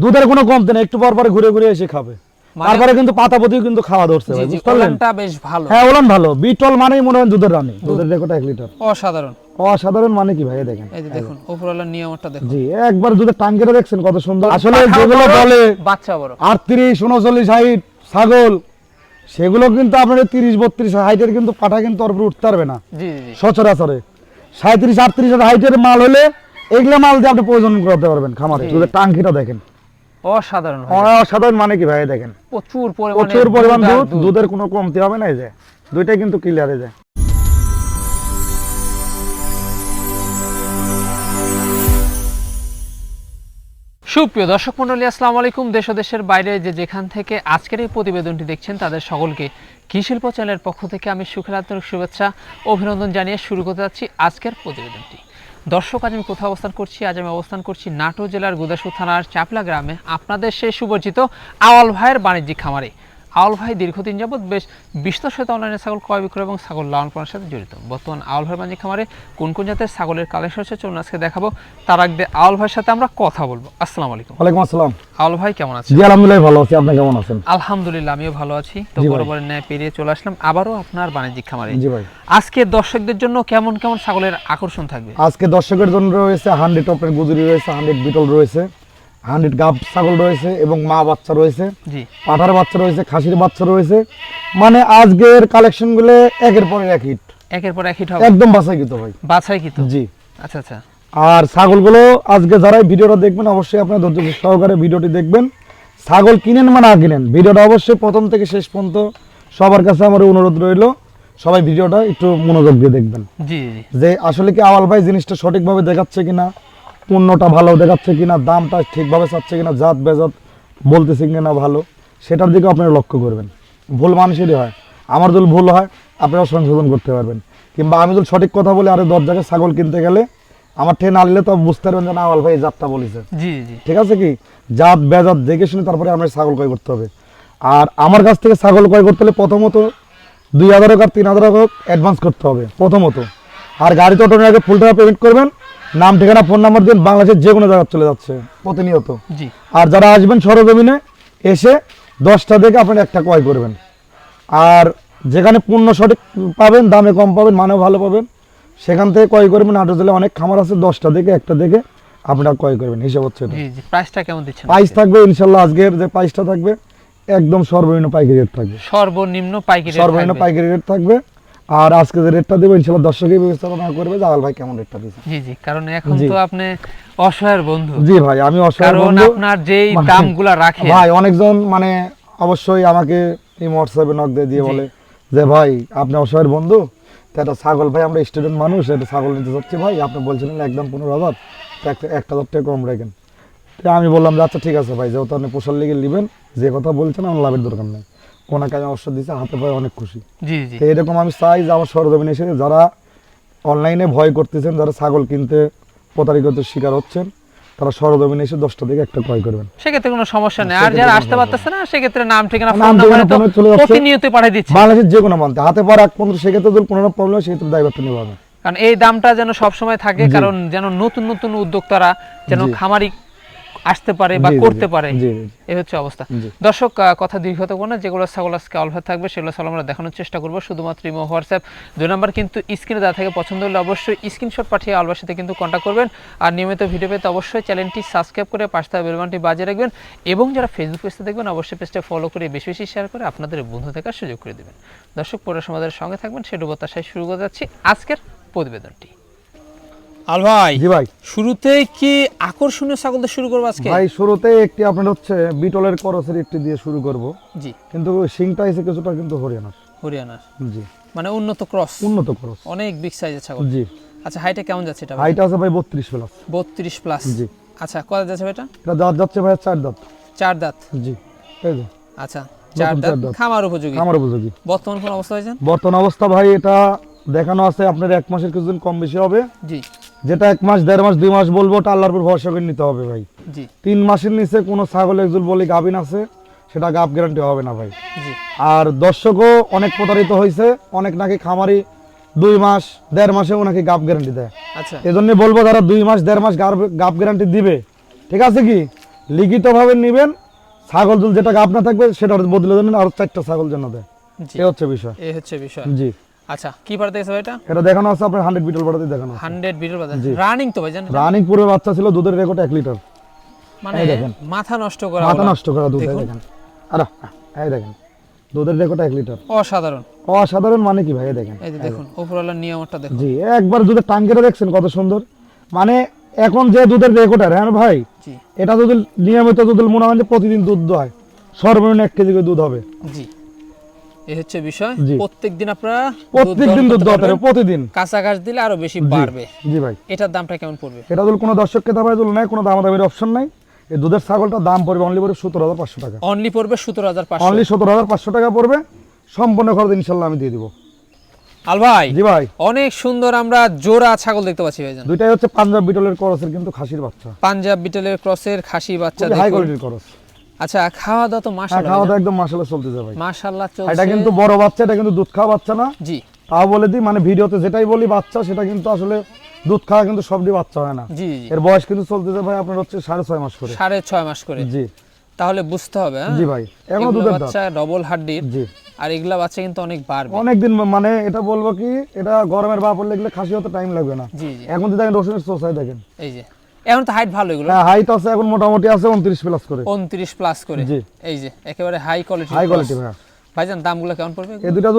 দুধের কোনো কমতে নেই একটু পর পর ঘুরে ঘুরে এসে খাবে। মানে- তারপরে কিন্তু পাতা পতিও কিন্তু খাওয়া ধরছে ভাই, বুঝতে পারলেন? বেশ ভালো। হ্যাঁ ওলান ভালো। বিটল মানেই মনে হয় দুধের রানী। দুধের রেকর্ড লিটার। অসাধারণ। অসাধারণ মানে কি ভাই দেখেন। এই যে দেখুন উপরওয়ালার নিয়মটা দেখুন। জি একবার দুধের টাঙ্গিটা দেখছেন কত সুন্দর। আসলে যেগুলো বলে বাচ্চা বড়। আটত্রিশ উনচল্লিশ হাইট ছাগল সেগুলো কিন্তু আপনার তিরিশ বত্রিশ হাইটের কিন্তু পাঠা কিন্তু ওর উঠতে পারবে না। জি জি জি। সচরাচরে। সাঁত্রিশ আটত্রিশ হাইটের মাল হলে এগুলো মাল দিয়ে আপনি প্রয়োজন করতে পারবেন খামারে। দুধের টাঙ্কিটা দেখেন। অসাধারণ অসাধারণ মানে কি ভাই দেখেন। প্রচুর পরিমাণে প্রচুর পরিমাণ দুধ দুধের কোনো কমতি হবে না এই যে। দুইটাই কিন্তু ক্লিয়ারে যায় সুপ্রিয় দর্শক মন্ডলী আসসালামু আলাইকুম। দেশ ও দেশের বাইরে যে যেখান থেকে আজকের এই প্রতিবেদনটি দেখছেন তাদের সকলকে কৃষি শিল্প চ্যানেলের পক্ষ থেকে আমি সুখের আন্তরিক শুভেচ্ছা অভিনন্দন জানিয়ে শুরু করতে যাচ্ছি আজকের প্রতিবেদনটি। দর্শক, আজ আমি কোথাও অবস্থান করছি? আজ আমি অবস্থান করছি নাটো জেলার গুদাসু থানার চাপলা গ্রামে। আপনাদের সেই সুপরিচিত আওয়াল ভাইয়ের বাণিজ্যিক খামারে। আওয়াল ভাই দীর্ঘদিন যাবৎ বেশ সাথে অনলাইনে ছাগল ক্রয় বিক্রয় এবং ছাগল লালন পালনের সাথে জড়িত। বর্তমান আওয়াল ভাই বাণিজ্যিক খামারে কোন কোন জাতের ছাগলের কালেকশন হচ্ছে চলুন আজকে দেখাবো। তার আগে আওয়াল ভাইয়ের সাথে আমরা কথা বলব। আসসালামু আলাইকুম। ওয়ালাইকুম আসসালাম। আওয়াল ভাই কেমন আছেন? জি আলহামদুলিল্লাহ ভালো আছি। আপনি কেমন আছেন? আলহামদুলিল্লাহ আমিও ভালো আছি। তো ভাই। ন্যায় পেরিয়ে চলে আসলাম আবারও আপনার বাণিজ্যিক খামারে। জি ভাই। আজকে দর্শকদের জন্য কেমন কেমন ছাগলের আকর্ষণ থাকবে? আজকে দর্শকের জন্য রয়েছে হান্ড্রেড টপের গুজুরি রয়েছে হান্ড্রেড বিটল রয়েছে। হান্ড্রেড গাব ছাগল রয়েছে এবং মা বাচ্চা রয়েছে। পাঠার বাচ্চা রয়েছে খাসির বাচ্চা রয়েছে। মানে আজকের কালেকশনগুলো একের পর এক হিট একের পর এক হিট হবে। একদম বাসাইকৃত ভাই। বাছাই কি তো জি। আচ্ছা আচ্ছা। আর ছাগলগুলো আজকে যারা এই ভিডিওটা দেখবেন অবশ্যই আপনার ধৈর্য সহকারে ভিডিওটি দেখবেন। ছাগল কিনেন বা না কিনেন ভিডিওটা অবশ্যই প্রথম থেকে শেষ পর্যন্ত সবার কাছে আমার অনুরোধ রইল সবাই ভিডিওটা একটু মনোযোগ দিয়ে দেখবেন। জি জি। যে আসলে কি আওয়াল ভাই জিনিসটা সঠিকভাবে দেখাচ্ছে কিনা পণ্যটা ভালো দেখাচ্ছে কিনা দামটা ঠিকভাবে চাচ্ছে কিনা জাত বেজাত বলতেছে কিনা ভালো সেটার দিকে আপনারা লক্ষ্য করবেন। ভুল মানুষেরই হয়। আমার যদি ভুল হয় আপনারা সংশোধন করতে পারবেন। কিংবা আমি যদি সঠিক কথা বলি আরে দশ জায়গায় ছাগল কিনতে গেলে আমার ট্রেন আনলে তো বুঝতে পারবেন যে না ভাই এই জাতটা বলেছে। ঠিক আছে কি? জাত বেজাত দেখে শুনে তারপরে আমরা ছাগল ক্রয় করতে হবে। আর আমার কাছ থেকে ছাগল ক্রয় করতে হলে প্রথমত দুই হাজার হোক আর তিন হাজার হোক অ্যাডভান্স করতে হবে প্রথমত। আর গাড়িতে ওঠানোর আগে ফুল টাকা পেমেন্ট করবেন নাম ঠিকানা ফোন নাম্বার দিন বাংলাদেশের যে কোনো জায়গায় চলে যাচ্ছে প্রতিনিয়ত। জি। আর যারা আসবেন সরজমিনে এসে দশটা দেখে আপনারা একটা ক্রয় করবেন। আর যেখানে পণ্য সঠিক পাবেন দামে কম পাবেন মানেও ভালো পাবেন সেখান থেকে ক্রয় করবেন। আটো জেলে অনেক খামার আছে দশটা দেখে একটা দেখে আপনারা ক্রয় করবেন হিসাব হচ্ছে প্রাইসটা কেমন দিচ্ছেন? প্রাইস থাকবে ইনশাল্লাহ আজকের যে প্রাইসটা থাকবে একদম সর্বনিম্ন পাইকারি রেট থাকবে। সর্বনিম্ন পাইকারি সর্বনিম্ন পাইকারি রেট থাকবে। আর আজকে যে রেটটা দেবো ইনশাল্লাহ দর্শকই ব্যবস্থাপনা করবে যে ভাই কেমন রেটটা দিচ্ছে জি জি কারণ এখন তো আপনি অসহায়ের বন্ধু। জি ভাই আমি অসহায় কারণ আপনার যেই মানে- দামগুলা রাখে ভাই অনেকজন মানে অবশ্যই আমাকে এই হোয়াটসঅ্যাপে নক দিয়ে দিয়ে বলে যে ভাই আপনি অসহায়ের বন্ধু? তো একটা ছাগল ভাই আমরা স্টুডেন্ট মানুষ একটা ছাগল নিতে চাচ্ছি ভাই আপনি বলছিলেন একদম পনেরো হাজার একটা একটা হাজার টাকা কম রাখেন। আমি বললাম যে আচ্ছা ঠিক আছে ভাই যেহেতু আপনি পোষার লিগে নেবেন যে কথা বলছেন আমার লাভের দরকার নেই। ওনাকে আমি অবসর দিয়েছি হাতে পায়ে অনেক খুশি। জি জি। তো এরকম আমি চাই যে আমার সরজমিনে এসে যারা অনলাইনে ভয় করতেছেন যারা ছাগল কিনতে প্রতারিত শিকার হচ্ছেন তারা সরজমিনে এসে দশটা থেকে একটা ক্রয় করবেন। সেক্ষেত্রে কোনো সমস্যা নেই। আর যারা আসতে পারতেছে না সেক্ষেত্রে নাম ঠিকানা ফোন নাম্বারে তো। প্রতিনিয়ত পাঠিয়ে দিচ্ছে। বাংলাদেশের যে কোনো হাতে এক সেক্ষেত্রে যদি কোনো প্রবলেম সেক্ষেত্রে দায়িত্ব হবে। কারণ এই দামটা যেন সব সময় থাকে কারণ যেন নতুন নতুন উদ্যোক্তারা যেন খামারি আসতে পারে বা করতে পারে। এই হচ্ছে অবস্থা। দর্শক কথা দীর্ঘত না। যেগুলো ছাগল আজকে অল্প থাকবে সেগুলো ছাগল আমরা দেখানোর চেষ্টা করব। শুধুমাত্র ইমো হোয়াটসঅ্যাপ দুই নাম্বার কিন্তু স্ক্রিনে দেওয়া থাকে। পছন্দ হলে অবশ্যই স্ক্রিনশট পাঠিয়ে আলবার সাথে কিন্তু কন্ট্যাক্ট করবেন। আর নিয়মিত ভিডিও পেতে অবশ্যই চ্যানেলটি সাবস্ক্রাইব করে পাশে থাকা বেলবানটি বাজিয়ে রাখবেন। এবং যারা ফেসবুক পেজটা দেখবেন অবশ্যই পেজটা ফলো করে বেশি বেশি শেয়ার করে আপনাদের বন্ধু থাকার সুযোগ করে দেবেন। দর্শক পরে সমাজের সঙ্গে থাকবেন। সেটু বতাশায় শুরু করে যাচ্ছি আজকের প্রতিবেদনটি। আল ভাই জি ভাই। শুরুতেই কি আকর্ষণীয় ছাগল দিয়ে শুরু করব আজকে? ভাই শুরুতে একটি আপনার হচ্ছে বিটলের করসের একটি দিয়ে শুরু করব। জি। কিন্তু সিংটা এসে কিছুটা কিন্তু হরিয়ানার। হরিয়ানার। জি। মানে উন্নত ক্রস। উন্নত করস। অনেক বিগ সাইজের ছাগল। জি। আচ্ছা হাইটে কেমন যাচ্ছে এটা হাইট আছে ভাই বত্রিশ প্লাস বত্রিশ প্লাস জি। আচ্ছা কত যাচ্ছে এটা? এটা দাঁত যাচ্ছে ভাই চার দাঁত। চার দাঁত। জি এই যে আচ্ছা চার দাঁত। খামার উপযোগী। আমার উপযোগী। বর্তমান কোন অবস্থা হয়েছে? বর্তমান অবস্থা ভাই এটা দেখানো আছে আপনার এক মাসের কিছুদিন কম বেশি হবে। জি। যেটা এক মাস দেড় মাস দুই মাস বলব ওটা আল্লাহর উপর ভরসা করে নিতে হবে ভাই। তিন মাসের নিচে কোনো ছাগল একজুল বলে গাভিন আছে সেটা গাপ গ্যারান্টি হবে না ভাই। আর দর্শকও অনেক প্রতারিত হয়েছে অনেক নাকি খামারি দুই মাস দেড় মাসে ওনাকে গাপ গ্যারান্টি দেয়। আচ্ছা। এই বলব যারা দুই মাস দেড় মাস গাপ গ্যারান্টি দিবে ঠিক আছে কি? লিখিত ভাবে নিবেন ছাগল দুল যেটা না থাকবে সেটা বদলে দেবেন আর চারটা ছাগল জন্য দেয়। এ হচ্ছে বিষয়। এই হচ্ছে বিষয়। জি। আচ্ছা কি গেছে এটা? এটা দেখানো আছে আপনার হান্ড্রেড বিটল বাড়াতে দেখানো আছে। হান্ড্রেড বিটের রানিং তো ভাই জানেন? রানিং পুরো বাচ্চা ছিল দুধের রেকর্ড এক লিটার মানে। মাথা নষ্ট করা মাথা নষ্ট করা দুধ দেখেন। আরে এই দেখেন। দুধের রেকর্ড এক লিটার অসাধারণ। অসাধারণ মানে কি ভাই দেখেন। এই যে দেখুন উপরওয়ালার নিয়মটা দেখুন। জি একবার দুধের দেখছেন কত সুন্দর? মানে এখন যে দুধের রেকর্ডার হ্যাঁ ভাই? এটা যদি নিয়মিত দুধ মনে হয় প্রতিদিন দুধ হয় সর্বনিম্ন এক কেজি করে দুধ হবে। জি। এই হচ্ছে বিষয়। প্রত্যেকদিন আপনারা প্রত্যেকদিন দুধ প্রতিদিন। কাঁচা ঘাস দিলে আরও বেশি বাড়বে জি ভাই। এটার দামটা কেমন পড়বে? এটা যদি কোনো দর্শক ক্রেতা ভাই নাই কোনো দামাদামির অপশন নাই। এই দুধের ছাগলটার দাম পড়বে অনলি পড়বে সতেরো হাজার পাঁচশো টাকা। অনলি পড়বে সতেরো হাজার পাঁচশো। অনলি সতেরো হাজার পাঁচশো টাকা পড়বে সম্পূর্ণ খরচ ইনশাল্লাহ আমি দিয়ে দিব। আল ভাই জি ভাই। অনেক সুন্দর আমরা জোড়া ছাগল দেখতে পাচ্ছি ভাইজান। দুইটাই হচ্ছে পাঞ্জাব বিটলের করসের কিন্তু খাসির বাচ্চা। পাঞ্জাব বিটেলের ক্রসের খাসি বাচ্চা হাই কোয়ালিটির করস। আচ্ছা খাওয়া দাওয়া তো হ্যাঁ মাশাআল্লাহ খাওয়া দাওয়া একদম চলতেছে ভাই। মাশাআল্লাহ এটা কিন্তু বড় বাচ্চা এটা কিন্তু দুধ খাওয়া বাচ্চা না। জি। তাও বলে দিই মানে ভিডিওতে যেটাই বলি বাচ্চা সেটা কিন্তু আসলে দুধ খাওয়া কিন্তু সবটি বাচ্চা হয় না। জি এর বয়স কিন্তু চলতেছে ভাই আপনার হচ্ছে সাড়ে ছয় মাস করে। সাড়ে ছয় মাস করে। জি। তাহলে বুঝতে হবে হ্যাঁ? জি ভাই এখনও দুধের বাচ্চা ডবল হাড্ডির জি। আর এগুলা বাচ্চা কিন্তু অনেক বাড়বে। অনেকদিন মানে এটা বলব কি এটা গরমের বা পড়লে এগুলো খাসি হতে টাইম লাগবে না। এখন যদি দেখেন রসুনের সোসাই দেখেন। এই যে। এখন তো হাইট ভালো এগুলো। হ্যাঁ হাইট আছে এখন মোটামুটি আছে উনত্রিশ প্লাস করে। উনত্রিশ প্লাস করে। জি। এই যে একেবারে হাই কোয়ালিটি হাই কোয়ালিটি ভাই ভাইজান দামগুলো কেমন পড়বে এই দুটা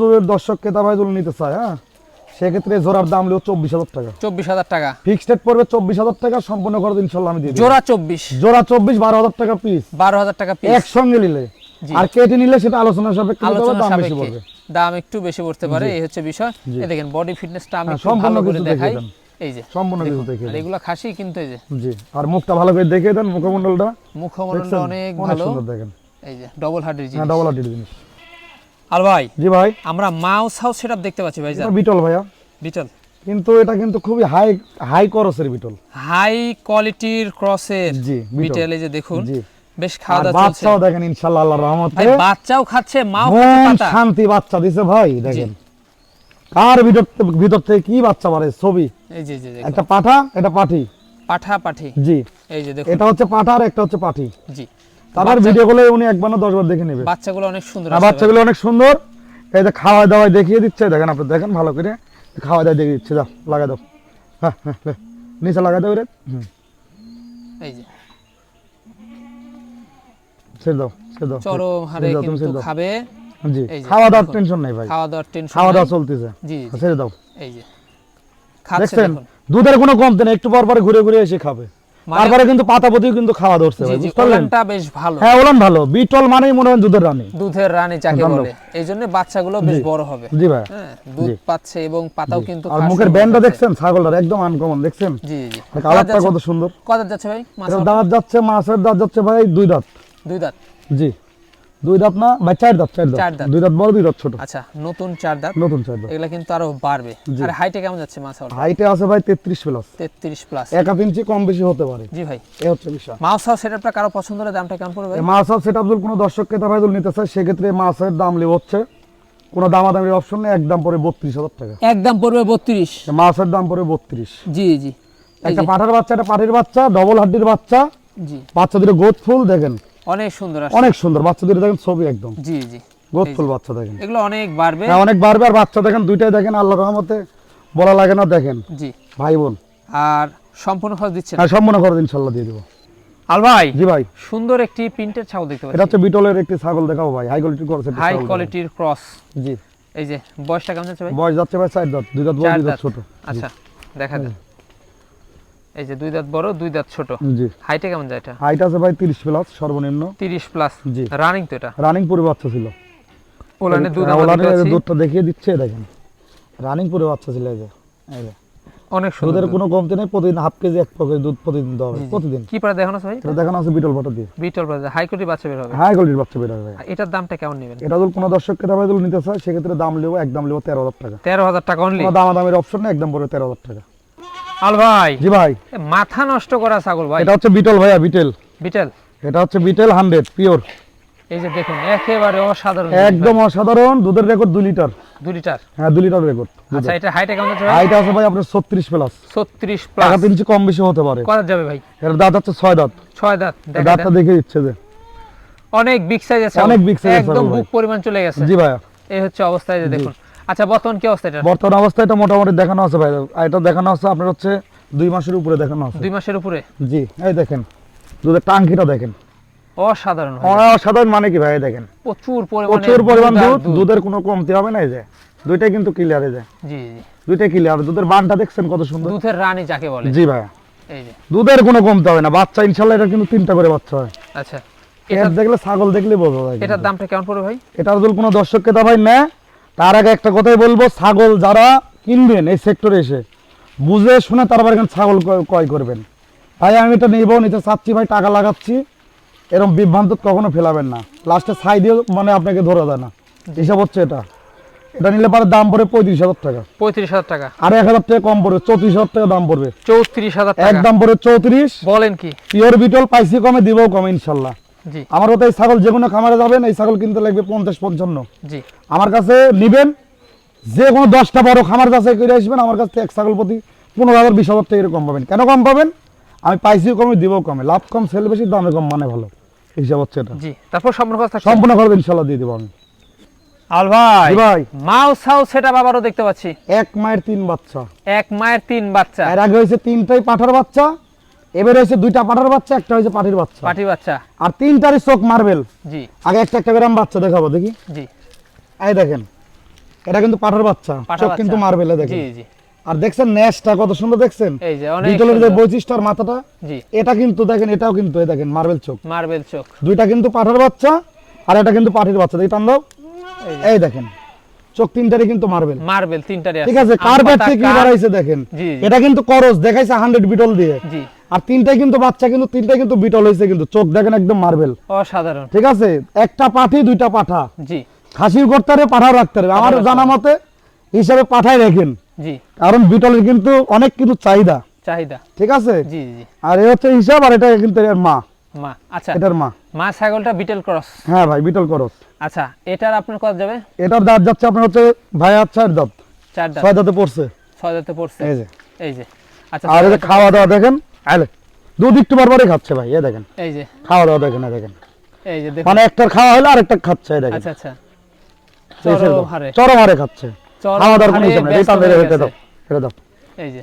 যদি দর্শক ক্রেতা ভাই যদি নিতে চায় হ্যাঁ? সেক্ষেত্রে জোড়ার দাম হলো চব্বিশ হাজার টাকা। চব্বিশ হাজার টাকা। ফিক্সড পড়বে চব্বিশ হাজার টাকা সম্পূর্ণ খরচ ইনশাল্লাহ আমি দিয়ে দিই জোড়া চব্বিশ। জোড়া চব্বিশ বারো হাজার টাকা পিস বারো হাজার টাকা পিস একসঙ্গে নিলে। জি। আর কেটে নিলে সেটা আলোচনা সাপেক্ষে দাম বেশি পড়বে। দাম একটু বেশি পড়তে পারে এই হচ্ছে বিষয়। এই দেখেন বডি ফিটনেসটা আমি হ্যাঁ, সম্পূর্ণ করে দেখাই। এই যে সম্পূর্ণ কিছু দেখে আর এগুলা খাসি কিন্তু এই যে। জি আর মুখটা ভালো করে দেখে দেন মুখমন্ডলটা মুখমণ্ডলটা অনেক ভালো। সুন্দর দেখেন। এই যে ডবল হার্ডের হ্যাঁ জিনিস ডবল আটির জিনিস। আর ভাই জি ভাই। আমরা মাউস হাউস সেটআপ দেখতে পাচ্ছি ভাই বিটল ভাইয়া। বিটল। কিন্তু এটা কিন্তু খুবই হাই হাই করসের বিটল। হাই কোয়ালিটির ক্রসের জি বিটেল। এই যে দেখুন জি। বেশ খাওয়া দাওয়া বাচ্চাও দেখেন ইনশাআল্লাহ আল্লাহর রহমতে। ভাই বাচ্চাও খাচ্ছে মাও খাচ্ছে শান্তি বাচ্চা দিছে ভাই দেখেন। কার ভিতর ভিতর থেকে কি বাচ্চা পারে ছবি। এই যে একটা পাঠা এটা পাঠি। পাঠা পাঠি। জি। এই যে দেখুন। এটা হচ্ছে পাঠা আর একটা হচ্ছে পাঠি। জি। তারপর উনি একবার না দশবার দেখে নেবে। বাচ্চাগুলো অনেক সুন্দর আছে বাচ্চাগুলো অনেক সুন্দর। এই যে খাওয়া দাওয়া দেখিয়ে দিচ্ছে। দেখেন আপনি দেখেন ভালো করে। খাওয়া দাওয়া দেখিয়ে দিচ্ছে। লাগা দাও। হ্যাঁ হ্যাঁ নিচে লাগা দাও রে এই যে। ছেড়ে দাও ছেড়ে দাও। চরম হারে দাও, কিন্তু খাবে। জি। খাওয়া দাওয়ার টেনশন নেই ভাই। খাওয়া দাওয়ার টেনশন খাওয়া দাওয়া চলতেছে। জি ছেড়ে দাও। এই যে খাচ্ছে দেখছেন দুধের কোনো কমতে নেই একটু পর পরে ঘুরে ঘুরে এসে খাবে। মানে- তারপরে কিন্তু পাতা পতিও কিন্তু খাওয়া ধরছে ভাই বুঝতে পারলেন? ওলানটা বেশ ভালো। হ্যাঁ ওলান ভালো। বিটল মানেই মনে হয় দুধের রানী। দুধের রানী যাকে বলে। এই জন্য বাচ্চাগুলো বেশ বড় হবে। জি ভাই। হ্যাঁ দুধ পাচ্ছে এবং পাতাও কিন্তু আর মুখের ব্যান্ডটা দেখছেন? ছাগলটার একদম আনকমন দেখছেন? জি জি। কালারটা কত সুন্দর। কত যাচ্ছে ভাই? মাছ এটার দাঁত যাচ্ছে মাছের দাঁত যাচ্ছে ভাই দুই দাঁত। দুই দাঁত। জি। দুই দাঁত না? ভাই চার দাঁত চার দাঁত। দুই দাঁত বড় দুই দাঁত ছোট। আচ্ছা নতুন চার দাঁত। নতুন চার দাঁত। এগুলা কিন্তু আরও বাড়বে। আর হাইটে কেমন যাচ্ছে মাছ হাইটে আছে ভাই তেত্রিশ প্লাস তেত্রিশ প্লাস এক ইঞ্চি কম বেশি হতে পারে। জি ভাই। এ হচ্ছে বিষয়। মাউস হাউস সেটআপটা কারও পছন্দ হলে দামটা কেমন পড়বে? মাছ সেট আপ কোনো দর্শক ক্রেতা ভাই যদি নিতে চায় সেক্ষেত্রে মাছের দাম লেগে হচ্ছে। কোনো দামাদামির অপশন নেই একদম পরে বত্রিশ হাজার টাকা। একদম পড়বে বত্রিশ। এই মাছের দাম পরে বত্রিশ। জি জি। একটা পাঠার বাচ্চা একটা পাটির বাচ্চা ডবল হাড্ডির বাচ্চা। জি। বাচ্চা দুটো গোদ ফুল দেখেন। অনেক সুন্দর। অনেক সুন্দর বাচ্চা দুটো দেখেন ছবি একদম। জি জি। গোদ এই ফুল বাচ্চা দেখেন। এগুলো অনেক বাড়বে। হ্যাঁ অনেক বারবার বাচ্চা দেখেন দুইটাই দেখেন আল্লাহ রহমতে বলা লাগে না দেখেন। জি। ভাই বোন। আর সম্পূর্ণ খরচ দিচ্ছেন? হ্যাঁ সম্পূর্ণ খরচ ইনশাল্লাহ দিয়ে দেবো। আল ভাই জি ভাই। সুন্দর একটি প্রিন্টের ছাগল দেখতে এটা হচ্ছে বিটলের একটি ছাগল দেখাবো ভাই। হাই কোয়ালিটির করছে হাই কোয়ালিটির ক্রস জি। এই যে বয়সটা কেমন যাচ্ছে ভাই? বয়স যাচ্ছে ভাই চার দাঁত দুই দাঁত বড় দুই দাঁত। ছোট। আচ্ছা দেখা যাক। এই যে দুই দাঁত বড় দুই দাঁত ছোট। জি। হাইটে কেমন যায় এটা? হাইট আছে ভাই তিরিশ প্লাস সর্বনিম্ন। তিরিশ প্লাস জি। রানিং তো এটা? রানিং পুরে বাচ্চা ছিল। ওলানে দুধ ওলানে দুধটা দেখিয়ে দিচ্ছে দেখেন। রানিং পুরে বাচ্চা ছিল এই যে এই যে। অনেক সুন্দর। দুধের কোনো কমতি নেই প্রতিদিন হাফ কেজি এক পকেট দুধ প্রতিদিন দেওয়া হবে। প্রতিদিন। কি পারে দেখানো আছে ভাই? এটা দেখানো আছে বিটল বাটা দিয়ে। বিটল বাজার হাই কোয়ালিটি বাচ্চা বের হবে। হাই কোয়ালিটির বাচ্চা বের হবে ভাই। এটার দামটা কেমন নেবেন? এটা যদি কোনো দর্শক ক্রেতা ভাই যদি নিতে চায় সেক্ষেত্রে দাম নেব একদম নেব তেরো হাজার টাকা। তেরো হাজার টাকা অনলি কোনো দামাদামের অপশন নেই একদম পড়বে তেরো হাজার টাকা। আল ভাই। জি ভাই। মাথা নষ্ট করা ছাগল ভাই। এটা হচ্ছে বিটল ভাইয়া বিটেল। বিটেল? এটা হচ্ছে বিটেল হান্ড্রেড পিওর। এই যে দেখুন একেবারে অসাধারণ একদম অসাধারণ দুধের রেকর্ড লিটার। লিটার? হ্যাঁ লিটার রেকর্ড আচ্ছা এটা হাইটে কেমন ভাই? হাইট আছে ভাই আপনার ছত্রিশ প্লাস ছত্রিশ এক প্লাস হাত ইঞ্চি কম বেশি হতে পারে। কত যাবে ভাই। এর দাঁত হচ্ছে ছয় দাঁত। ছয় দাঁত দাঁতটা দেখে ইচ্ছে যে। অনেক বিগ সাইজ আছে অনেক size আছে একদম ভাই। বুক পরিমাণ চলে গেছে। জি ভাইয়া। এই হচ্ছে অবস্থায় যে দেখুন। আচ্ছা বর্তমান কি অবস্থা এটা? বর্তমান অবস্থায় এটা মোটামুটি দেখানো আছে ভাই। এটা দেখানো আছে আপনার হচ্ছে দুই মাসের উপরে দেখানো আছে। দুই মাসের উপরে? জি এই দেখেন। দুধের টাঙ্কিটা দেখেন। অসাধারণ ভাই। অসাধারণ মানে কি ভাই দেখেন। প্রচুর পরিমাণে প্রচুর পরিমাণ দুধ দুধের কোনো কমতি হবে না এই যে। দুইটাই কিন্তু ক্লিয়ার এই যে জি জি। দুইটাই ক্লিয়ার দুধের বানটা দেখছেন কত সুন্দর? দুধের রানী যাকে বলে। জি ভাইয়া এই যে। দুধের কোনো কমতে হবে না। বাচ্চা ইনশাল্লাহ এটা কিন্তু তিনটা করে বাচ্চা হয়। আচ্ছা। এটা দেখলে ছাগল দেখলে বোঝা যায় এটার দামটা কেমন পড়বে ভাই? এটার যদি কোনো দর্শককে তা ভাই নেয় তার আগে একটা কথাই বলব ছাগল যারা কিনবেন এই সেক্টরে এসে বুঝে শুনে তারপর এখানে ছাগল ক্রয়- করবেন। ভাই আমি এটা নিবো নিতে চাচ্ছি ভাই টাকা লাগাচ্ছি। এরকম বিভ্রান্ত কখনো ফেলাবেন না। লাস্টে ছাই দিয়ে মানে আপনাকে ধরা যায় না। হিসাব হচ্ছে এটা। এটা নিলে পরে দাম পড়বে পঁয়ত্রিশ হাজার টাকা। পঁয়ত্রিশ হাজার টাকা। আর এক হাজার টাকা কম পড়বে চৌত্রিশ হাজার টাকা দাম পড়বে। চৌত্রিশ হাজার এক দাম পড়বে চৌত্রিশ। বলেন কি? পিওর বিটল পাইসি কমে দিবও কমে ইনশাল্লাহ। আমার মতো এই ছাগল যে কোনো খামারে যাবেন এই ছাগল কিনতে লাগবে পঞ্চাশ পঞ্চান্ন। আমার কাছে নিবেন যে কোনো দশটা বড় খামার কাছে করে আসবেন আমার কাছে এক ছাগল প্রতি পনেরো হাজার বিশ হাজার টাকা এরকম পাবেন। কেন কম পাবেন? আমি পাইসিও কমে দিবও কমে। লাভ কম সেল বেশি দামে কম মানে ভালো। হিসাব হচ্ছে এটা। জি। তারপর সম্পূর্ণ সম্পূর্ণ খরচ ইনশাল্লাহ দিয়ে দেবো আমি। আল ভাই ভাই। মাও সাও সেটা আবারও দেখতে পাচ্ছি। এক মায়ের তিন বাচ্চা। এক মায়ের তিন বাচ্চা। এর আগে হয়েছে তিনটাই পাঠার বাচ্চা এবার হয়েছে দুইটা পাঠার বাচ্চা একটা হয়েছে পাঠির বাচ্চা। পাটি বাচ্চা। আর তিনটারই চোখ মার্বেল। জি। আগে একটা একটা বাচ্চা দেখাবো দেখি। জি। এই দেখেন এটা কিন্তু পাঠার বাচ্চা। চোখ কিন্তু মার্বেলে দেখেন। জি জি। আর দেখছেন কত সুন্দর দেখছেন? এই যে অনেক যে বৈশিষ্ট্য আর মাথাটা জি। এটা কিন্তু দেখেন এটাও কিন্তু এই দেখেন মার্বেল চোখ। মার্বেল চোখ। দুইটা কিন্তু পাঠার বাচ্চা আর এটা কিন্তু পাঠির বাচ্চা। দেখি টান দাও। এই দেখেন চোখ তিনটারই কিন্তু মার্বেল। মার্বেল তিনটারই ঠিক আছে কার ব্যাট থেকে কি বাড়াইছে দেখেন। এটা কিন্তু করস দেখাইছে হান্ড্রেড বিটল দিয়ে। জি। আর তিনটাই কিন্তু বাচ্চা কিন্তু তিনটাই কিন্তু বিটল হয়েছে কিন্তু। চোখ দেখেন একদম মার্বেল। অসাধারণ। ঠিক আছে? একটা পাঠি দুইটা পাঠা। জি। খাসির করতে হবে পাঠাও রাখতে হবে। আমার জানা মতে হিসাবে পাঠাই রাখেন। জি। কারণ বিটলের কিন্তু অনেক কিন্তু চাহিদা। চাহিদা। ঠিক আছে? জি জি আর এ হচ্ছে হিসাব আর এটা কিন্তু মা। মা আচ্ছা। এটার মা। মা ছাগলটা বিটেল ক্রস। হ্যাঁ ভাই বিটল করস। আচ্ছা এটার আপনার কত যাবে? এটার দাঁত যাচ্ছে আপনার হচ্ছে ভাই চার দাঁত। চার দাঁত। ছয় দাঁতে পড়ছে। ছয় দাঁতে পড়ছে। এই যে। এই যে। আচ্ছা আর ছয় খাওয়া দাওয়া দেখেন। আলে দুধ একটু বারবারই খাচ্ছে ভাই এ দেখেন। এই যে। খাওয়া দাওয়া দেখেন দেখেন। এই যে দেখুন। মানে একটার খাওয়া হলে আরেকটা খাচ্ছে এই দেখেন। আচ্ছা আচ্ছা। চরম হারে। চরম হারে খাচ্ছে। খাওয়া দাওয়ার কোনো হিসাব নেই। এটা মেরে হয়ে দাও। হেঁটে দাও। এই যে।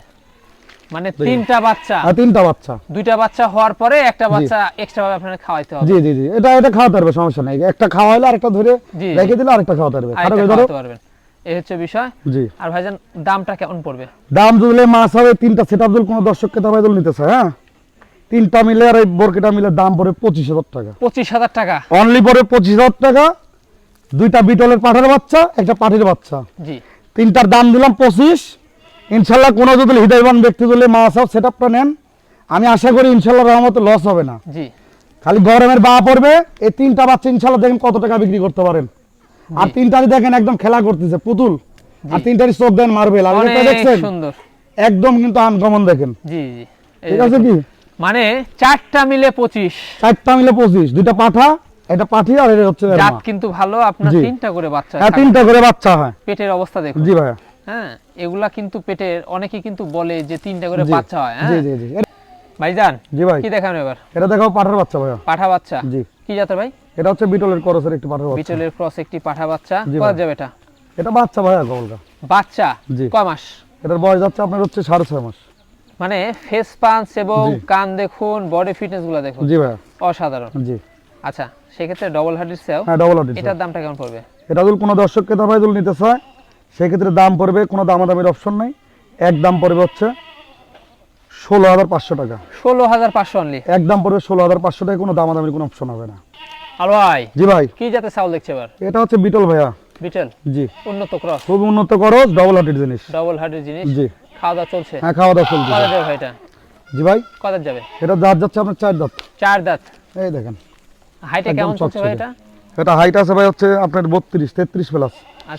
মানে তিনটা বাচ্চা। আর তিনটা বাচ্চা। দুইটা বাচ্চা হওয়ার পরে একটা বাচ্চা এক্সট্রা ভাবে আপনার খাওয়াইতে হবে। জি জি জি। এটা এটা খাওয়াতে পারবে সমস্যা নাই। একটা খাওয়া হলে আরেকটা ধরে। রেখে দিলে আরেকটা খাওয়াতে পারবে। খাওয়াতে পারবেন। এই হচ্ছে বিষয়। জি। আর ভাইজান দামটা কেমন পড়বে? দাম যদি মাছ হবে তিনটা সেট আপ কোনো দর্শককে দল নিতে চায় হ্যাঁ? তিনটা মিলে আর এই বরকেটা মিলে দাম পড়ে পঁচিশ হাজার টাকা। পঁচিশ হাজার টাকা? অনলি পড়ে পঁচিশ হাজার টাকা। দুইটা বিটলের পাঠার বাচ্চা একটা পাঠির বাচ্চা। জি। তিনটার দাম দিলাম পঁচিশ। ইনশাল্লাহ কোনো যদি হৃদয়বান ব্যক্তি যদি মাছ সব সেট আপটা নেন। আমি আশা করি ইনশাল্লাহ রহমতে লস হবে না। জি। খালি গরমের বা পড়বে এই তিনটা বাচ্চা ইনশাল্লাহ দেখেন কত টাকা বিক্রি করতে পারেন। আর জি। তিনটারই দেখেন একদম খেলা করতেছে পুতুল। আর তিনটারই চোখ দেন মারবেল আর এটা দেখছেন? সুন্দর। একদম কিন্তু আনকমন দেখেন। জি জি। ঠিক আছে কি? মানে চারটা মিলে পঁচিশ। চারটা মিলে পঁচিশ। দুইটা পাঠা এটা পাঠি আর এটা হচ্ছে জাত কিন্তু ভালো আপনার তিনটা করে বাচ্চা হ্যাঁ তিনটা করে বাচ্চা হয়। পেটের অবস্থা দেখুন। জি ভাইয়া। হ্যাঁ এগুলা কিন্তু পেটের অনেকে কিন্তু বলে যে তিনটা করে বাচ্চা হয় জি হ্যাঁ? জি জি এ- ভাইজান জি ভাই। কি দেখাবেন এবার? এটা দেখাও পাঠার বাচ্চা ভাইয়া। পাঠা বাচ্চা? জি। কি জাতের ভাই? এটা হচ্ছে বিটলের করসের একটি পাঠার বাচ্চা। বিচলের ক্রস একটি পাঠা বাচ্চা। কত যাবে এটা? এটা বাচ্চা ভাইয়া গলগা বাচ্চা। কয় মাস? এটার বয়স যাচ্ছে আপনার হচ্ছে সাড়ে ছয় মাস। মানে ফেস পাঞ্চ এবং কান দেখুন বডি ফিটনেসগুলো দেখুন। জি ভাইয়া অসাধারণ। জি। আচ্ছা সেক্ষেত্রে ডবল হার্ডির সেও হ্যাঁ ডবল আউট এটার দামটা কেমন পড়বে? এটা যদি কোনো দর্শককে দাবাই দল নিতে চায় সেক্ষেত্রে দাম পড়বে কোনো দামাদামির অপশন নেই। এক দাম পড়বে হচ্ছে ষোলো হাজার পাঁচশো টাকা। ষোলো হাজার পাঁচশো অনলি এক দাম পড়বে ষোলো হাজার পাঁচশো টাকা কোনো দামাদামির কোনো অপশন হবে না। আলো ভাই জি ভাই। কি জাতের চাউল দেখছে এবার? এটা হচ্ছে বিটল ভাইয়া। বিটেল? জি। উন্নত ক্রস। খুব উন্নত ডবল হার্টের জিনিস। ডবল জিনিস? জি। খাওয়া দাওয়া চলছে? হ্যাঁ খাওয়া দাওয়া চলছে। কত যাবে এটা? জি ভাই। কত যাবে? এটা দাঁত যাচ্ছে আপনার চার দাঁত। চার দাঁত। এই দেখেন। হাইটে কেমন চলছে ভাই এটা? এটা হাইট আছে ভাই হচ্ছে আপনার বত্রিশ তেত্রিশ প্লাস।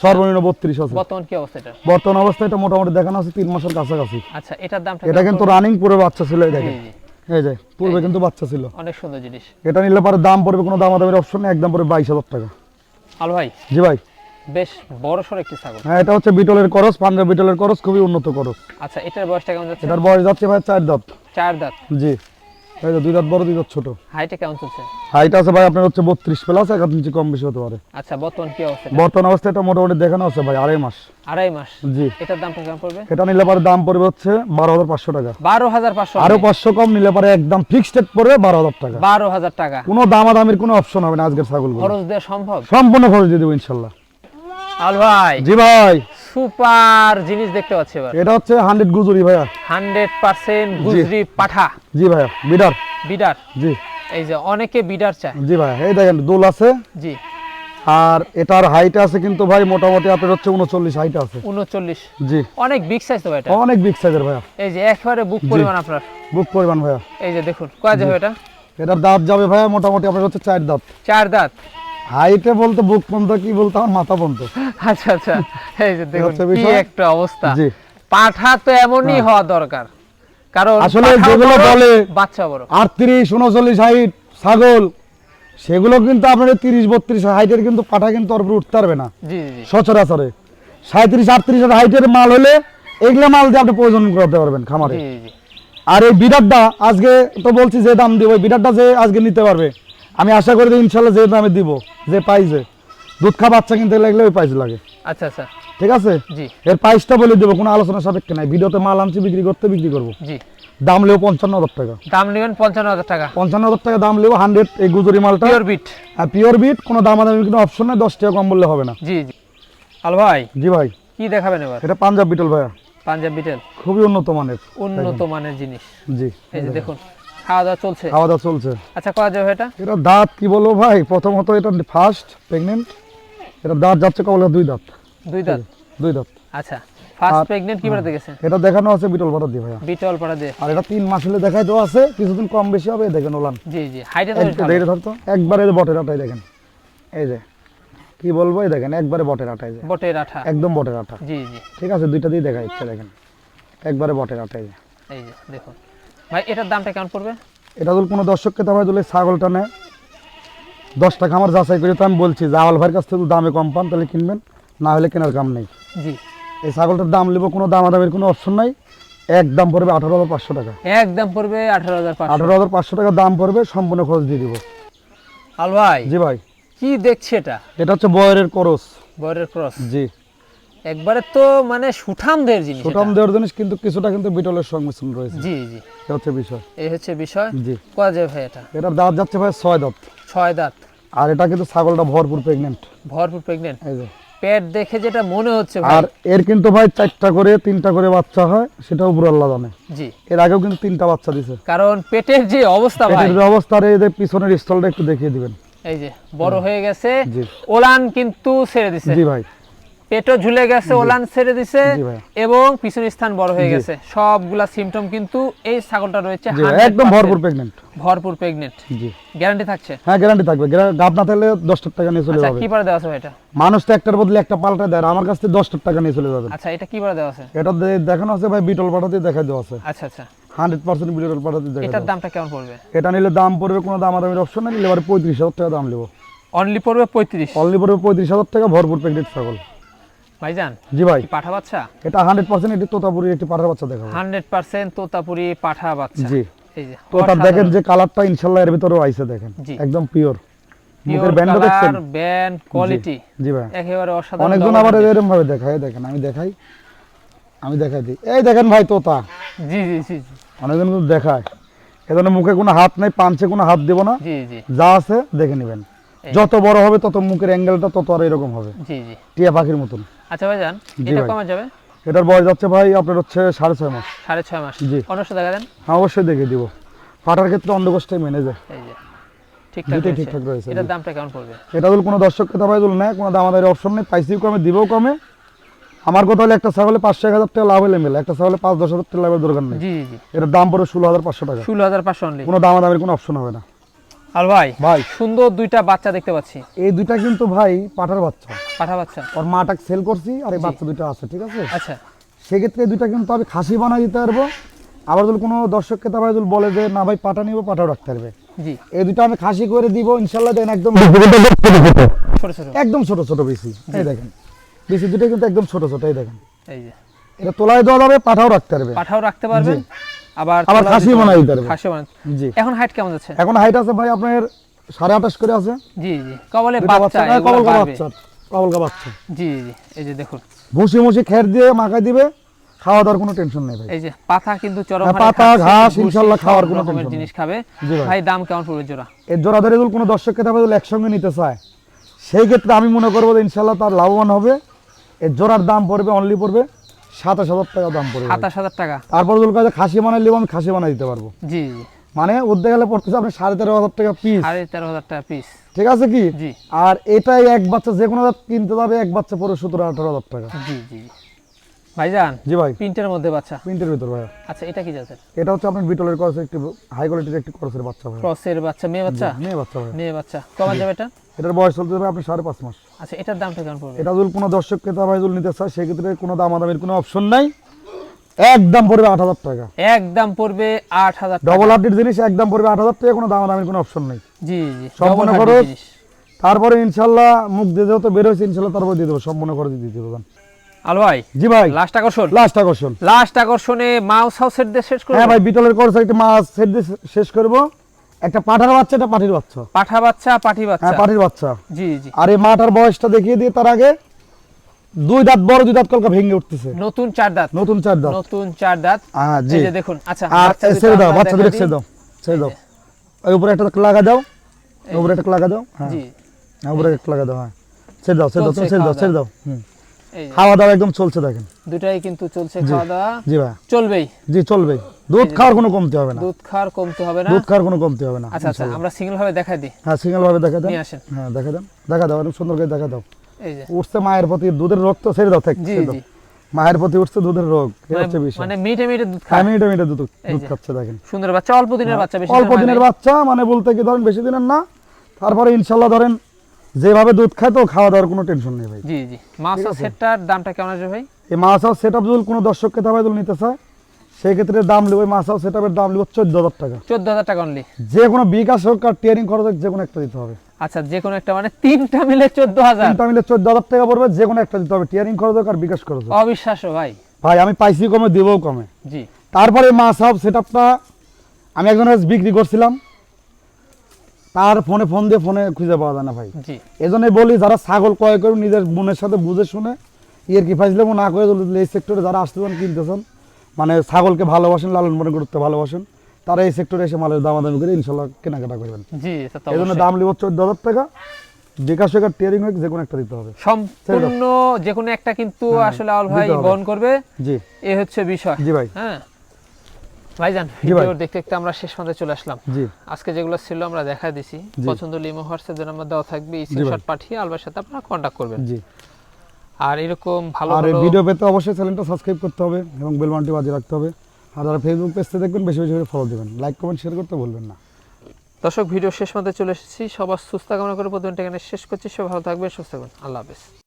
সর্বনিম্ন বত্রিশ আছে। বর্তমান কি অবস্থা এটা? বর্তমান অবস্থায় এটা মোটামুটি দেখানো আছে তিন মাসের কাছাকাছি। আচ্ছা এটার দামটা এটা কিন্তু রানিং পুরো বাচ্চা ছিল এই দেখেন। এই যে পূর্বে কিন্তু বাচ্চা ছিল। অনেক সুন্দর জিনিস। এটা নিলে পরে দাম পড়বে কোনো দামাদামির অপশন নেই একদম পড়বে বাইশ হাজার টাকা। আল ভাই? জি ভাই। বেশ বড় সড় একটি ছাগল। হ্যাঁ এটা হচ্ছে বিটলের করস পাঞ্জাব বিটলের করস খুবই উন্নত করস। আচ্ছা এটার বয়সটা কেমন যাচ্ছে? এটার বয়স যাচ্ছে ভাই চার দাঁত। চার দাঁত। জি। এই যে দুই দাঁত বড় দুই দাঁত ছোট। হাইটে কেমন চলছে? হাইট আছে ভাই আপনার হচ্ছে বত্রিশ প্লাস এক হাত নিচে কম বেশি হতে পারে। আচ্ছা বর্তমান কি অবস্থা? বর্তমান অবস্থায় এটা মোটামুটি দেখানো আছে ভাই আড়াই মাস। আড়াই মাস? জি। এটার কেমন পড়বে? এটা নিলে পরে দাম পড়বে হচ্ছে বারো হাজার পাঁচশো টাকা। বারো হাজার পাঁচশো আরও পাঁচশো কম নিলে পরে একদম ফিক্সড রেট পড়বে বারো হাজার টাকা। বারো হাজার টাকা। কোনো দামাদামির কোনো অপশন হবে না আজকের ছাগল খরচ দেওয়া সম্ভব? সম্পূর্ণ খরচ দিয়ে দেবো ইনশাল্লাহ। আল ভাই। জি ভাই। সুপার জিনিস দেখতে পাচ্ছি এবার। এটা হচ্ছে হান্ড্রেড গুজুরি ভাইয়া। হান্ড্রেড পার্সেন্ট গুজরি পাঠা। জি ভাইয়া বিডার। বিডার। জি। এই যে অনেকে বিডার চায়। জি ভাইয়া এই দেখেন দোল আছে। জি। আর এটার হাইট আছে কিন্তু ভাই মোটামুটি আপনার হচ্ছে উনচল্লিশ হাইট আছে। উনচল্লিশ। জি। অনেক বিগ সাইজ তো ভাই এটা। অনেক বিগ সাইজের ভাইয়া। এই যে একবারে বুক পরিমাণ আপনার। বুক পরিমাণ ভাইয়া। এই যে দেখুন কয় যাবে এটা? এটার দাঁত যাবে ভাইয়া মোটামুটি আপনার হচ্ছে চার দাঁত। চার দাঁত। হাইটে বলতে বুক পর্যন্ত কি বলতে আমার মাথা পর্যন্ত আচ্ছা আচ্ছা এই যে দেখুন কি একটা অবস্থা। পাঠা তো এমনই হওয়া দরকার। কারণ আসলে যেগুলো বলে বাচ্চা বড়। আটত্রিশ উনচল্লিশ হাইট ছাগল সেগুলো কিন্তু আপনার তিরিশ বত্রিশ হাইটের কিন্তু পাঠা কিন্তু ওর উপরে উঠতে পারবে না। জি জি সচরাচরে। সাঁত্রিশ আটত্রিশ হাইটের মাল হলে এগুলো মাল দিয়ে আপনি প্রয়োজন করতে পারবেন খামারে। জি, জি। আর এই বিরাটটা আজকে তো বলছি যে দাম দিব ওই বিডারটা যে আজকে নিতে পারবে আমি আশা করি ইনশাল্লাহ যে দামে দিব যে পাইছে। দুধ খা বাচ্চা কিনতে লাগলে ওই প্রাইস লাগে। আচ্ছা আচ্ছা। ঠিক আছে? জি। এর প্রাইসটা বলে দেবো কোনো আলোচনা সাপেক্ষে নাই। ভিডিওতে মাল আনছি বিক্রি করতে বিক্রি করব। জি। দাম লেও পঞ্চান্ন হাজার টাকা। দাম নেবেন পঞ্চান্ন হাজার টাকা। পঞ্চান্ন হাজার টাকা দাম লেও হান্ড্রেড এই গুজরি মালটা। পিওর বিট আর পিওর বিট কোনো দামাদামি কোনো অপশন নেই দশ টাকা কম বললে হবে না। জি জি। আল ভাই জি ভাই। কি দেখাবেন এবার? এটা পাঞ্জাব বিটল ভাইয়া। পাঞ্জাব বিটেল খুবই উন্নত মানের। উন্নত মানের জিনিস। জি। এই যে দেখুন। খাওয়া দাওয়া চলছে? খাওয়া দাওয়া চলছে। আচ্ছা কয়া যাবে এটা? এটা দাঁত কি বলব ভাই? প্রথমত এটা ফার্স্ট প্রেগনেন্ট এটা দাঁত যাচ্ছে কবলে দুই দাঁত। দুই দাঁত? দুই দাঁত। আচ্ছা ফার্স্ট প্রেগনেন্ট কি বেড়াতে গেছে? এটা দেখানো আছে বিটল ভাড়া দিয়ে ভাইয়া। বিটল পাড়া দিয়ে আর এটা তিন মাস হলে দেখাই দেওয়া আছে কিছুদিন কম বেশি হবে দেখেন ওলান। জি জি হাইটে। দেখে ধরতো। একবারে বটের আটাই দেখেন। এই যে কি বলব এই দেখেন একবারে বটের আটাই যে। বটের একদম বটের আটা জি জি। ঠিক আছে দুইটা দিয়ে দেখা যাচ্ছে দেখেন। একবারে বটের আটাই যে। এই যে দেখুন। ভাই এটার দামটা কেমন পড়বে? এটা যদি কোনো দর্শককে তারপরে যদি ছাগলটা নেয় দশ টাকা আমার যাচাই করে তো আমি বলছি যে আওয়াল ভাইয়ের কাছ থেকে দামে কম পান তাহলে কিনবেন না হলে কেনার কাম নেই। জি। এই ছাগলটার দাম নেব কোনো দামাদামের কোনো অপশন নাই। এক দাম পড়বে আঠারো হাজার পাঁচশো টাকা। এক দাম পড়বে আঠারো হাজার পাঁচশো। আঠারো হাজার পাঁচশো টাকা দাম পড়বে সম্পূর্ণ খরচ দিয়ে দিব। আল ভাই জি ভাই। কি দেখছি এটা? এটা হচ্ছে বয়ের করস। বরের ক্রস। জি। একবারে তো মানে সুঠামদের জিনিস ছোটাম এটা। দেওয়ার জিনিস কিন্তু কিছুটা কিন্তু বিটলের সংমিশ্রণ রয়েছে। জি জি। এটা হচ্ছে বিষয়। এই হচ্ছে বিষয়। জি। কয়া যাবে ভাই এটা? এটার দাঁত যাচ্ছে ভাই ছয় দাঁত। ছয় দাঁত। আর এটা কিন্তু ছাগলটা ভরপুর প্রেগনেন্ট ভরপুর প্রেগনেন্ট এই যে। পেট দেখে যেটা মনে হচ্ছে ভাই। আর এর কিন্তু ভাই চারটা করে তিনটা করে বাচ্চা হয় সেটা উপর আল্লাহ জানে। জি। এর আগেও কিন্তু তিনটা বাচ্চা দিছে। কারণ পেটের যে অবস্থা ভাই। পেটের যে অবস্থা আর এই যে পিছনের স্থলটা একটু দেখিয়ে দিবেন। এই যে বড় হয়ে গেছে। জি। ওলান কিন্তু ছেড়ে দিছে। জি ভাই। পেটও ঝুলে গেছে ওলান ছেড়ে দিছে এবং পিছনের স্থান বড় হয়ে গেছে। সবগুলা সিমটম কিন্তু এই ছাগলটা রয়েছে জি ভাই, 100% একদম ভরপুর প্রেগনেন্ট ভরপুর প্রেগনেন্ট জি। গ্যারান্টি থাকছে? হ্যাঁ গ্যারান্টি থাকবে। গাব না থাকলে দশটা টাকা নিয়ে চলে আচ্ছা যাবে। কি পারে দেওয়া আছে ভাই এটা? মানুষ তো একটার বদলে একটা পাল্টা দেয় আমার কাছ থেকে দশটা টাকা নিয়ে চলে যাবে। আচ্ছা এটা কি পারে দেওয়া আছে? এটা দেখানো আছে ভাই বিটল পাঠাতে দেখা দেওয়া আছে। আচ্ছা আচ্ছা। হান্ড্রেড পার্সেন্ট বিটল পাঠাতে দেখা এটার দামটা কেমন পড়বে? এটা নিলে দাম পড়বে কোনো দামাদামির অপশন নেই নিলে এবারে পঁয়ত্রিশ হাজার টাকা দাম নেব। অনলি পড়বে পঁয়ত্রিশ। অনলি পড়বে পঁয়ত্রিশ হাজার টাকা ভরপুর প্রেগনেন্ট ছাগল। ভাইজান জি ভাই। পাঠা বাচ্চা? এটা তোতাপুরির একটি পাঠার বাচ্চা দেখাবো। হান্ড্রেড পার্সেন্ট তোতাপুরি পাঠা বাচ্চা। জি। এই যে দেখেন যে কালারটা এর ভিতরেও আইসে দেখেন। একদম পিওর মুখের পিওর ব্যান্ডও দেখছেন? ব্যান্ড কোয়ালিটি জি ভাই। একেবারে অসাধারণ অনেকজন আবার এরকম ভাবে দেখায় দেখেন আমি দেখাই। আমি দেখাই দিই। এই দেখেন ভাই তোতা। জি জি জি জি। অনেকজন কিন্তু দেখায়। এজন্য মুখে কোনো হাত নাই পাঞ্চে কোনো হাত দেবো না। জি জি। যা আছে দেখে নেবেন। যত বড় হবে তত মুখের অ্যাঙ্গেলটা তত আর এরকম হবে। জি জি। টিয়া পাখির মতন। আচ্ছা ভাইজান এটা ভাই। কমে যাবে? এটার বয়স যাচ্ছে ভাই আপনার হচ্ছে সাড়ে ছয় মাস। সাড়ে ছয় মাস। জি। অন্যশো দেখা দেন হ্যাঁ অবশ্যই দেখে দিব। ফাটার ক্ষেত্রে অন্ধকোষ্ঠে মেনে যায়। এই যে ঠিকঠাক। ঠিকঠাক রয়েছে, এটার দামটা কেমন পড়বে? এটা যদি কোনো দর্শক দর্শককে দাবাই দিল না কোনো দামাদারি অপশন নেই পাইসিও কমে দিবেও কমে। আমার কথা হলে একটা ছাগলে পাঁচশো এক হাজার টাকা লাভ হলে মেলে একটা ছাগলে পাঁচ দশ হাজার টাকা লাভের দরকার নেই। এটার দাম পড়ে ষোলো হাজার পাঁচশো টাকা। ষোলো হাজার পাঁচশো কোনো দামাদামির কোনো অপশন হবে না। আর ভাই ভাই। সুন্দর দুইটা বাচ্চা দেখতে পাচ্ছি। এই দুইটা কিন্তু ভাই পাঠার বাচ্চা। পাঠা বাচ্চা। ওর মাটাকে সেল করছি আর এই বাচ্চা দুইটা আছে ঠিক আছে? আচ্ছা। সেক্ষেত্রে দুইটা কিন্তু আমি খাসি বানাই দিতে পারব। আবার যদি কোনো দর্শক ক্রেতা যদি বলে যে না ভাই পাটা নিবো পাটাও রাখতে পারবে। জি। এই দুটো আমি খাসি করে দিব ইনশাল্লাহ দেন একদম ছোট ছোট একদম ছোট ছোট বেশি এই দেখেন। বেশি দুটো কিন্তু একদম ছোট ছোট এই দেখেন। এই যে। এটা তোলায় দেওয়া যাবে পাঠাও রাখতে পারবে। পাঠাও রাখতে পারবেন। আবার আবার খাসি বানাই দিতে। খাসি বানাই জি। এখন হাইট কেমন যাচ্ছে? এখন হাইট আছে ভাই আপনার সাড়ে আঠাশ করে আছে। জি জি। কবলে বাচ্চা হ্যাঁ, এগুলো কবলকা বাড়বে। বাচ্চা বাচ্চা। জি জি এই যে দেখুন। ভুসি মুসি খের দিয়ে মাখাই দিবে খাওয়া দাওয়ার কোনো টেনশন নেই ভাই। এই যে পাতা কিন্তু চরম হ্যাঁ, পাতা, ঘাস, সব খাওয়ার কোনো tension জিনিস খাবে। ভাই। দাম কেমন পড়বে জোড়া? এর জোড়া ধরে যদি কোনো দর্শক ভাই যদি একসঙ্গে নিতে চায়। সেই ক্ষেত্রে আমি মনে করব যে ইনশাল্লাহ তার লাভবান হবে। এর জোড়ার দাম পড়বে অনলি পড়বে সাতাশ হাজার টাকা দাম পড়বে সাতাশ হাজার টাকা। তারপর যদি কাছে খাসি বানাই আমি খাসি বানাই দিতে পারব। জি। মানে উঠতে গেলে পড়তেছে আপনি সাড়ে তেরো হাজার টাকা পিস সাড়ে তেরো হাজার টাকা পিস ঠিক আছে কি? জি। আর এটাই এক বাচ্চা যে কোনো কিনতে যাবে এক বাচ্চা পড়বে সতেরো আঠারো হাজার টাকা। জি জি। ভাইজান জি ভাই। প্রিন্টের মধ্যে বাচ্চা? প্রিন্টের ভিতর ভাই আচ্ছা এটা কি জাতের? এটা হচ্ছে আপনার বিটলের করছে একটি হাই কোয়ালিটির একটি করসের বাচ্চা ভাই ক্রসের বাচ্চা মেয়ে বাচ্চা? মেয়ে বাচ্চা ভাই মেয়ে বাচ্চা। কমান যাবে এটা? এটার বয়স চলতে যাবে আপনি সাড়ে পাঁচ মাস। আচ্ছা এটার দামটা কেমন পড়বে? এটা যদি কোনো দর্শক ক্রেতা ভাই যদি নিতে চায় সেক্ষেত্রে কোনো দামাদামির কোনো অপশন নাই। একদম পড়বে আট হাজার টাকা। একদম পড়বে আট হাজার ডবল হার্টির জিনিস একদম পড়বে আট হাজার টাকা কোনো দামাদামির কোনো অপশন নেই। জি জি সম্পূর্ণ খরচ। তারপরে ইনশাল্লাহ মুখ দিয়ে যেহেতু বের হয়েছে ইনশাল্লাহ তারপরে দিয়ে দেবো সম্পূর্ণ করে দিয়ে দেবো আলো ভাই জি ভাই। লাস্ট আকর্ষণ। লাস্ট আকর্ষণ। লাস্ট আকর্ষণে মাউস হাউসের দিয়ে শেষ করব? হ্যাঁ ভাই বিটলের কোর্স একটা মাছ সেট দিয়ে শেষ করব। একটা পাঠার বাচ্চা একটা পাটির বাচ্চা? পাঠা বাচ্চা পাঠি বাচ্চা। হ্যাঁ পাটির বাচ্চা। জি জি। আর এই মাটার বয়সটা দেখিয়ে দিয়ে তার আগে দুই দাঁত বড় দুই দাঁত কলকা ভেঙে উঠতেছে। নতুন চার দাঁত। নতুন চার দাঁত। নতুন চার দাঁত। হ্যাঁ জি। দেখুন আচ্ছা আর ছেড়ে দাও বাচ্চা দুটো ছেড়ে দাও ছেড়ে দাও। ওই উপরে একটা লাগা দাও উপরে একটা লাগা দাও হ্যাঁ। জি। হ্যাঁ, উপরে একটা লাগা দাও হ্যাঁ। ছেড়ে দাও ছেড়ে দাও ছেড়ে দাও ছেড়ে দাও হুম। খাওয়া দাওয়া একদম চলছে দেখেন। দুটাই কিন্তু চলছে খাওয়া দাওয়া। জি ভাই। চলবেই। জি দুধ খাওয়ার কোনো কমতি হবে না। দুধ খাওয়ার কমতে হবে না। দুধ খাওয়ার কোনো কমতি হবে না আচ্ছা আচ্ছা আমরা সিঙ্গেল ভাবে দেখাই দিই। হ্যাঁ সিঙ্গেল ভাবে দেখা দেন। আসেন। হ্যাঁ দেখা দেন। দেখা দাও অনেক সুন্দর করে দেখা দাও। এই যে। উঠছে মায়ের প্রতি দুধের রোগ তো ছেড়ে দাও থাক জি জি। মায়ের প্রতি উঠছে দুধের রোগ মানে- হচ্ছে বিষয়। মানে মিটে মিটে দুধ হ্যাঁ খায়। মিনিটে মিনিটে দুধ দুধ খাচ্ছে দেখেন। সুন্দর বাচ্চা অল্প দিনের বাচ্চা বেশি অল্প দিনের বাচ্চা মানে বলতে কি ধরেন বেশি দিনের না। তারপরে ইনশাল্লাহ ধরেন যেভাবে দুধ খায় তো খাওয়া দাওয়ার কোনো টেনশন নেই ভাই। জি জি। মাছ আর সেটটার দামটা কেমন আসবে ভাই? এই মাছ হাউস সেট আপ যদি কোনো দর্শক খেতে হবে নিতে চায় সেই ক্ষেত্রে দাম নেবে মাছ হাউস সেট আপের দাম নেবে চোদ্দ হাজার টাকা। চোদ্দ হাজার টাকা অনলি যে কোনো বিকাশ হোক আর টিয়ারিং খরচ হোক যে কোনো একটা দিতে হবে। আচ্ছা যে কোনো একটা মানে তিনটা মিলে চোদ্দ হাজার? তিনটা মিলে চোদ্দ হাজার টাকা পড়বে যে কোনো একটা দিতে হবে। টিয়ারিং খরচ হোক আর বিকাশ খরচ হোক। অবিশ্বাস্য ভাই। ভাই আমি পাইছি কমে দেবও কমে। জি। তারপরে মাছ হাউস সেট আপটা আমি একজনের বিক্রি করছিলাম। তার ফোনে ফোন দিয়ে ফোনে খুঁজে পাওয়া যায় না ভাই। জি। এজন্যই বলি যারা ছাগল ক্রয় করুন নিজের বোনের সাথে বুঝে শুনে ইয়ের কি ফাইজলেমো না করে এই সেক্টরে যারা আসতেছেন কিনতেছেন মানে ছাগলকে ভালোবাসেন লালন পালন করতে ভালোবাসেন তারা এই সেক্টরে এসে মালের দামাদামি করে ইনশাল্লাহ কেনাকাটা করবেন। এই জন্য দাম লিব চোদ্দ হাজার টাকা। বিকাশ হোক টিয়ারিং হোক যে কোনো একটা দিতে হবে। সম্পূর্ণ যে কোনো একটা কিন্তু আসলে আল ভাই বহন করবে। জি। এ হচ্ছে বিষয়। জি ভাই। হ্যাঁ। ভাইজান ভিডিও দেখতে দেখতে আমরা শেষ পর্যন্ত চলে আসলাম। আজকে যেগুলো ছিল আমরা দেখা দিছি। পছন্দ লিমো হোয়াটসঅ্যাপ নাম্বার দেওয়া থাকবে স্ক্রিনশট পাঠিয়ে আলবার সাথে আপনারা করবেন। জি। আর এরকম ভালো আর ভিডিও পেতে অবশ্যই চ্যানেলটা সাবস্ক্রাইব করতে হবে এবং বেল বাটনটি বাজিয়ে রাখতে হবে। আর যারা ফেসবুক পেজতে দেখবেন বেশি বেশি করে ফলো দেবেন। লাইক কমেন্ট শেয়ার করতে ভুলবেন না। দর্শক ভিডিও শেষ মধ্যে চলে এসেছি। সবার সুস্থ কামনা করে প্রতিদিনটা এখানে শেষ করছি। সব ভালো থাকবে সুস্থ থাকবেন। আল্লাহ হাফেজ।